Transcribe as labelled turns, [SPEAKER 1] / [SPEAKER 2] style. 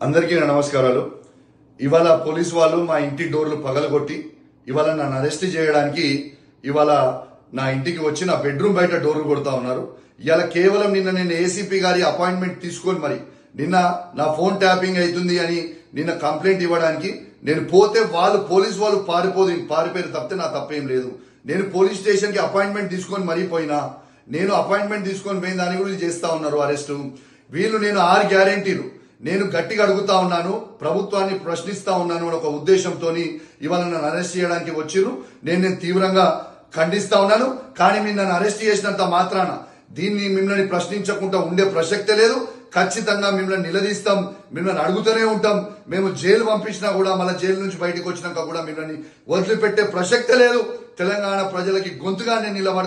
[SPEAKER 1] అందరికీ నా నమస్కారాలు. ఇవాళ పోలీసు వాళ్ళు మా ఇంటి డోర్లు పగలగొట్టి ఇవాళ నన్ను అరెస్ట్ చేయడానికి ఇవాళ నా ఇంటికి వచ్చి నా బెడ్రూమ్ బయట డోర్లు కొడతా ఉన్నారు. ఇవాళ కేవలం నిన్న నేను ఏసీపీ గారి అపాయింట్మెంట్ తీసుకొని మరి నిన్న నా ఫోన్ ట్యాపింగ్ అవుతుంది అని నిన్న కంప్లైంట్ ఇవ్వడానికి నేను పోతే వాళ్ళు పోలీస్ వాళ్ళు పారిపోదు పారిపోయిన తప్పితే నా తప్పేం లేదు. నేను పోలీస్ స్టేషన్కి అపాయింట్మెంట్ తీసుకొని మరీ పోయినా నేను అపాయింట్మెంట్ తీసుకొని పోయిన దాని గురించి చేస్తా ఉన్నారు అరెస్టు. వీళ్ళు నేను ఆరు గ్యారెంటీలు. నేను గట్టిగా అడుగుతా ఉన్నాను ప్రభుత్వాన్ని ప్రశ్నిస్తా ఉన్నాను అనే ఒక ఉద్దేశంతో ఇవాళ నన్ను అరెస్ట్ చేయడానికి వచ్చిరు నేను నేను తీవ్రంగా ఖండిస్తా ఉన్నాను. కానీ మీరు నన్ను అరెస్ట్ చేసినంత మాత్రాన దీన్ని మిమ్మల్ని ప్రశ్నించకుండా ఉండే ప్రసక్తే లేదు. ఖచ్చితంగా మిమ్మల్ని నిలదీస్తాం మిమ్మల్ని అడుగుతూనే ఉంటాం. మేము జైలు పంపించినా కూడా మళ్ళీ జైలు నుంచి బయటకు వచ్చినాక కూడా మిమ్మల్ని వదిలిపెట్టే ప్రసక్తే లేదు. తెలంగాణ ప్రజలకి గొంతుగా నేను